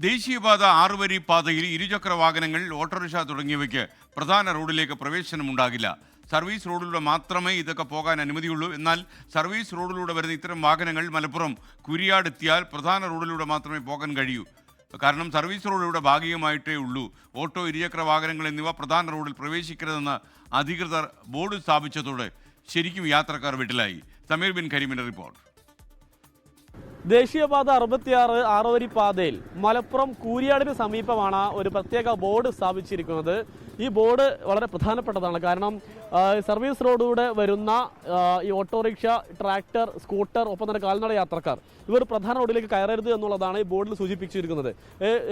ദേശീയപാത ആറുവരി പാതയിൽ ഇരുചക്ര വാഹനങ്ങൾ ഓട്ടോറിക്ഷ തുടങ്ങിയവയ്ക്ക് പ്രധാന റോഡിലേക്ക് പ്രവേശനമുണ്ടാകില്ല. സർവീസ് റോഡിലൂടെ മാത്രമേ ഇതൊക്കെ പോകാൻ അനുമതിയുള്ളൂ. എന്നാൽ സർവീസ് റോഡിലൂടെ വരുന്ന ഇത്തരം വാഹനങ്ങൾ മലപ്പുറം കുരിയാട് എത്തിയാൽ പ്രധാന റോഡിലൂടെ മാത്രമേ പോകാൻ കഴിയൂ. കാരണം സർവീസ് റോഡിലൂടെ ഭാഗികമായിട്ടേ ഉള്ളൂ. ഓട്ടോ ഇരുചക്ര വാഹനങ്ങൾ എന്നിവ പ്രധാന റോഡിൽ പ്രവേശിക്കരുതെന്ന് അധികൃതർ ബോർഡ് സ്ഥാപിച്ചതോടെ ശരിക്കും യാത്രക്കാർ വീട്ടിലായി. സമീർ ബിൻ കരീമിന്റെ റിപ്പോർട്ട്. ദേശീയപാത അറുപത്തിയാറ് ആറുവരി പാതയിൽ മലപ്പുറം കൂരിയാടിന് സമീപമാണ് ഒരു പ്രത്യേക ബോർഡ് സ്ഥാപിച്ചിരിക്കുന്നത്. ഈ ബോർഡ് വളരെ പ്രധാനപ്പെട്ടതാണ്. കാരണം സർവീസ് റോഡിലൂടെ വരുന്ന ഈ ഓട്ടോറിക്ഷ ട്രാക്ടർ സ്കൂട്ടർ ഒപ്പം തന്നെ കാൽനട യാത്രക്കാർ ഇവർ പ്രധാന റോഡിലേക്ക് കയറരുത് എന്നുള്ളതാണ് ഈ ബോർഡിൽ സൂചിപ്പിച്ചിരിക്കുന്നത്.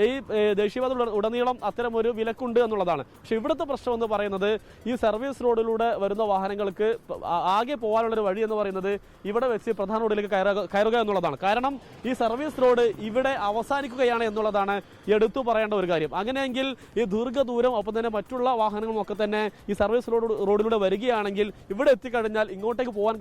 ഈ ദേശീയപാത ഉട- ഉടനീളം അത്തരം ഒരു വിലക്കുണ്ട് എന്നുള്ളതാണ്. പക്ഷെ ഇവിടുത്തെ പ്രശ്നം എന്ന് പറയുന്നത് ഈ സർവീസ് റോഡിലൂടെ വരുന്ന വാഹനങ്ങൾക്ക് ആകെ പോകാനുള്ളൊരു വഴി എന്ന് പറയുന്നത് ഇവിടെ വെച്ച് പ്രധാന റോഡിലേക്ക് കയറുക എന്നുള്ളതാണ്. കാരണം ഈ സർവീസ് റോഡ് ഇവിടെ അവസാനിക്കുകയാണ് എന്നുള്ളതാണ് എടുത്തു പറയേണ്ട ഒരു കാര്യം. അങ്ങനെയെങ്കിൽ ഈ ദീർഘദൂരം ഒപ്പം തന്നെ മറ്റുള്ള വാഹനങ്ങളും ഒക്കെ തന്നെ ഈ സർവീസ് റോഡ് റോഡിലൂടെ വരികയാണെങ്കിൽ ഇവിടെ എത്തിക്കഴിഞ്ഞാൽ ഇങ്ങോട്ടേക്ക് പോകാൻ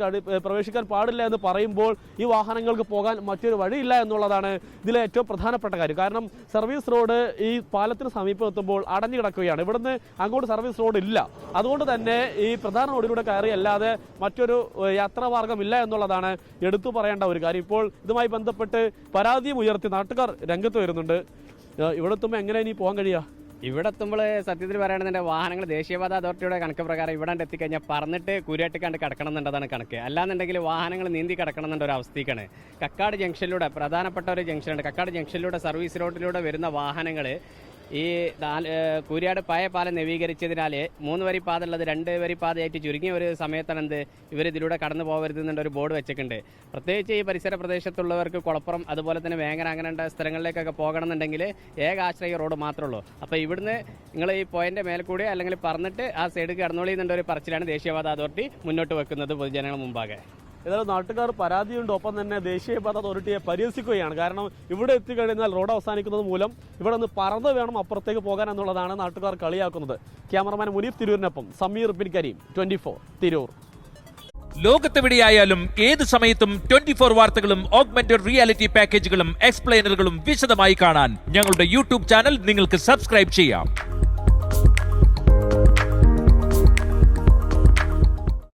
പ്രവേശിക്കാൻ പാടില്ല എന്ന് പറയുമ്പോൾ ഈ വാഹനങ്ങൾക്ക് പോകാൻ മറ്റൊരു വഴിയില്ല എന്നുള്ളതാണ് ഇതിലെ ഏറ്റവും പ്രധാനപ്പെട്ട കാര്യം. കാരണം സർവീസ് റോഡ് ഈ പാലത്തിന് സമീപം എത്തുമ്പോൾ അടഞ്ഞു കിടക്കുകയാണ്. ഇവിടുന്ന് അങ്ങോട്ട് സർവീസ് റോഡ് ഇല്ല. അതുകൊണ്ട് തന്നെ ഈ പ്രധാന റോഡിലൂടെ കയറി അല്ലാതെ മറ്റൊരു യാത്രാമാർഗമില്ല എന്നുള്ളതാണ് എടുത്തു പറയേണ്ട ഒരു കാര്യം. ഇപ്പോൾ ഇതുമായി ബന്ധപ്പെട്ട് പരാതിയും ഉയർത്തി നാട്ടുകാർ രംഗത്ത് വരുന്നുണ്ട്. ഇവിടെ എത്തുമ്പോൾ എങ്ങനെ ഇനി പോകാൻ കഴിയുക ഇവിടെ എത്തുമ്പോൾ സത്യത്തിൽ പറയുകയാണെന്നുണ്ടെങ്കിൽ വാഹനങ്ങൾ ദേശീയപാത അതോറിറ്റിയുടെ കണക്ക് പ്രകാരം ഇവിടെ എത്തിക്കഴിഞ്ഞാൽ പറന്നിട്ട് കുരിയാട്ട് കണ്ട് കിടക്കണം എന്നുള്ളതാണ് കണക്ക്. അല്ലാന്നുണ്ടെങ്കിൽ വാഹനങ്ങൾ നീന്തി കിടക്കണം എന്നുള്ള ഒരു അവസ്ഥയ്ക്കാണ്. കക്കാട് ജംഗ്ഷനിലൂടെ പ്രധാനപ്പെട്ട ഒരു ജംഗ്ഷനുണ്ട്. കക്കാട് ജംഗ്ഷനിലൂടെ സർവീസ് റോഡിലൂടെ വരുന്ന വാഹനങ്ങൾ ഈ നാല് പായ പാലം നവീകരിച്ചതിനാൽ മൂന്ന് വരി പാത ഉള്ളത് രണ്ട് വരി പാതയായിട്ട് ചുരുങ്ങിയ ഒരു സമയത്താണ് എന്ത് ഇവർ ഇതിലൂടെ കടന്നു പോകരുത് എന്നുള്ള ഒരു ബോർഡ് വെച്ചിട്ടുണ്ട് പ്രത്യേകിച്ച് ഈ പരിസര പ്രദേശത്തുള്ളവർക്ക് കുളപ്പുറം അതുപോലെ തന്നെ വേങ്ങര അങ്ങനെയുള്ള സ്ഥലങ്ങളിലേക്കൊക്കെ പോകണമെന്നുണ്ടെങ്കിൽ ഏക ആശ്രയ റോഡ് മാത്രമേ ഉള്ളൂ. അപ്പോൾ ഇവിടുന്ന് നിങ്ങൾ ഈ പോയിന്റ് മേൽക്കൂടി അല്ലെങ്കിൽ പറഞ്ഞിട്ട് ആ സൈഡ് കടന്നോളി എന്നുള്ള ഒരു പറച്ചിലാണ് ദേശീയപാത അതോറിറ്റി മുന്നോട്ട് വെക്കുന്നത് പൊതുജനങ്ങൾ മുമ്പാകെ. ഏതായാലും നാട്ടുകാർ പരാതിയുണ്ട്. ഒപ്പം തന്നെ ദേശീയപാത അതോറിറ്റിയെ പരിഹസിക്കുകയാണ്. കാരണം ഇവിടെ എത്തിക്കഴിഞ്ഞാൽ റോഡ് അവസാനിക്കുന്നത് മൂലം ഇവിടെ നിന്ന് പറന്ന് വേണം അപ്പുറത്തേക്ക് പോകാൻ എന്നുള്ളതാണ് നാട്ടുകാർ കളിയാക്കുന്നത്. ക്യാമറമാൻ മുനീഫ് തിരൂരിനൊപ്പം സമീർ ബിൻ കരീം ട്വന്റി തിരൂർ. ലോകത്തെവിടെയായാലും ഏത് സമയത്തും ട്വന്റി ഫോർ വാർത്തകളും ഓഗ്മെന്റഡ് റിയാലിറ്റി പാക്കേജുകളും എക്സ്പ്ലെയിനറുകളും വിശദമായി കാണാൻ ഞങ്ങളുടെ യൂട്യൂബ് ചാനൽ നിങ്ങൾക്ക് സബ്സ്ക്രൈബ് ചെയ്യാം.